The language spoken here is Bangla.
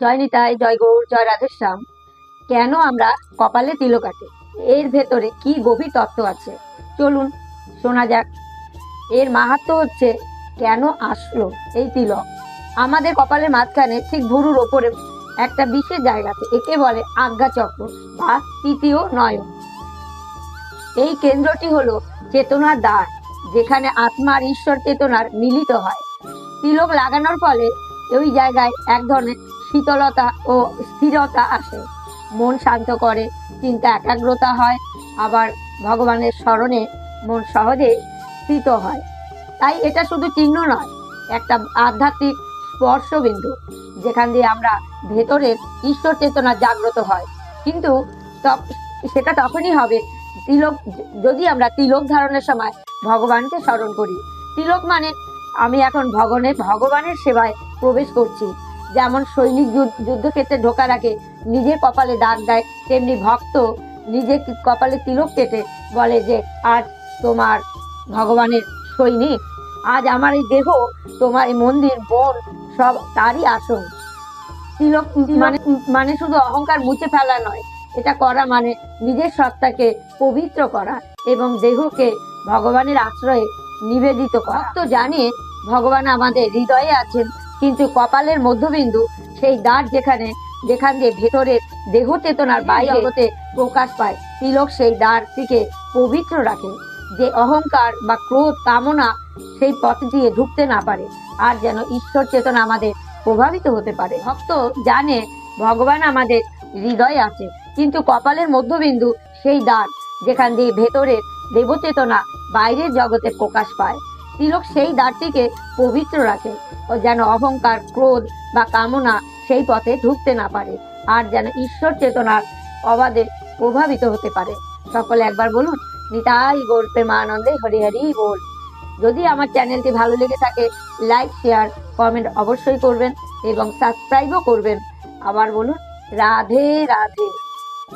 জয় নিতাই, জয় গৌর, জয় রাধেশ্যাম, কেন আমরা কপালে তিলক কাটে? এর ভেতরে কি গভীর তত্ত্ব আছে? চলুন শোনা যাক। এর মাহাত্ম হচ্ছে, কেন আসলো এই তিলক? আমাদের কপালের মাঝখানে ঠিক ভুরুর ওপরে একটা বিশেষ জায়গাতে একে বলে আজ্ঞা চক্র বা তৃতীয় নয়ন। এই কেন্দ্রটি হলো চেতনার দ্বার, যেখানে আত্মা আর ঈশ্বর চেতনার মিলিত হয়। তিলক লাগানোর ফলে ওই জায়গায় এক ধরনের শীতলতা ও স্থিরতা আসে। মন শান্ত করে, চিন্তা একাগ্রতা হয়, আবার ভগবানের স্মরণে মন সহজে স্থিত হয়। তাই এটা শুধু চিহ্ন নয়, একটা আধ্যাত্মিক স্পর্শবিন্দু, যেখান দিয়ে আমরা ভেতরের ঈশ্বর চেতনা জাগ্রত হয়। কিন্তু সেটা তখনই হবে তিলক, যদি আমরা তিলক ধারণের সময় ভগবানকে স্মরণ করি। তিলক মানে আমি এখন ভগবানের ভগবানের সেবায় প্রবেশ করছি। যেমন সৈনিক যুদ্ধ- যুদ্ধক্ষেত্রে ঢোকার আগে নিজের কপালে দাগ দেয়, তেমনি ভক্ত নিজের কপালে তিলক কেটে বলে যে, আজ তোমার ভগবানের সৈনিক, আজ আমার এই দেহ, তোমার এই মন্দির, বন, সব তারই আসন তিলক মানে মানে শুধু অহংকার মুছে ফেলা নয়, এটা করা মানে নিজের সত্তাকে পবিত্র করা এবং দেহকে ভগবানের আশ্রয়ে নিবেদিত করা। তো জানে ভগবান আমাদের হৃদয়ে আছেন কিন্তু কপালের মধ্যবিন্দু সেই দ্বার যেখানে যেখান দিয়ে ভেতরের দেহ চেতনার বাইরে জগতে প্রকাশ পায় তিলক সেই দ্বারটিকে পবিত্র রাখে। যে অহংকার বা ক্রোধ কামনা সেই পথ দিয়ে ঢুকতে না পারে আর যেন ঈশ্বর চেতনা আমাদের প্রভাবিত হতে পারে। ভক্ত জানে ভগবান আমাদের হৃদয়ে আছে কিন্তু কপালের মধ্যবিন্দু সেই দ্বার যেখান দিয়ে ভেতরের দেবচেতনা বাইরের জগতে প্রকাশ পায়। তিলক সেই দ্বারটিকে পবিত্র রাখে ও যেন অহংকার, ক্রোধ বা কামনা সেই পথে ঢুকতে না পারে আর যেন ঈশ্বর চেতনার অবাধে প্রভাবিত হতে পারে। সকলে একবার বলুন, নিতাই প্রেমানন্দে হরি হরি বল। যদি আমার চ্যানেলটি ভালো লেগে থাকে, লাইক, শেয়ার, কমেন্ট অবশ্যই করবেন এবং সাবস্ক্রাইবও করবেন। আবার বলুন, রাধে রাধে।